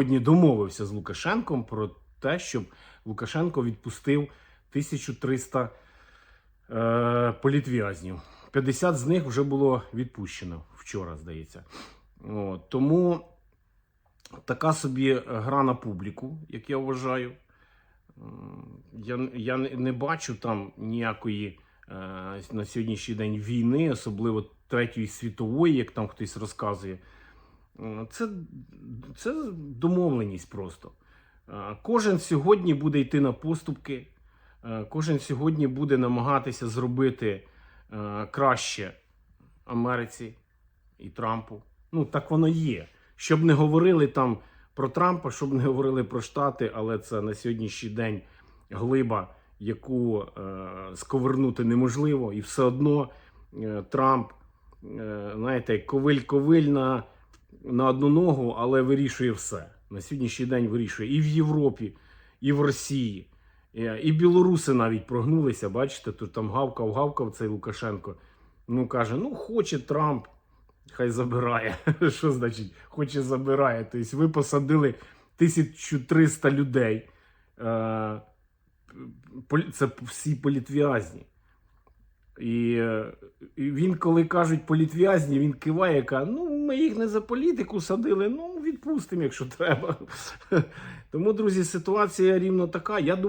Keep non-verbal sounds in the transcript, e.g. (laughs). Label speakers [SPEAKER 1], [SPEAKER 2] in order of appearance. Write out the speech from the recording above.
[SPEAKER 1] сьогодні домовився з Лукашенком про те, щоб Лукашенко відпустив 1300 е, політв'язнів. 50 з них вже було відпущено вчора, здається. От, тому така собі гра на публіку, як я вважаю. Я, я не бачу там ніякої е, на сьогоднішній день війни, особливо Третьої світової, як там хтось розказує. Е, Це, це домовленість просто. Е, Кожен сьогодні буде йти на поступки, е, кожен сьогодні буде намагатися зробити краще Америці і Трампу. Ну, так воно є. Щоб не говорили там про Трампа, щоб не говорили про Штати, але це на сьогоднішній день глиба, яку сковернути неможливо, і все одно Трамп, знаєте, ковиль-ковиль на, на одну ногу, але вирішує все. На сьогоднішній день вирішує і в Європі, і в Росії. Е, І білоруси навіть прогнулися, бачите, тут там гавкав, гавкав цей Лукашенко. Ну каже: ну хоче Трамп, хай забирає. (laughs) Що значить, хоче забирає? Тобто ви посадили 1300 людей. Е, Це всі політв'язні. І він, коли кажуть політв'язні, він киває, каже, ну ми їх не за політику садили, ну відпустимо, якщо треба. (laughs) Тому, друзі, ситуація рівно така. Я думаю.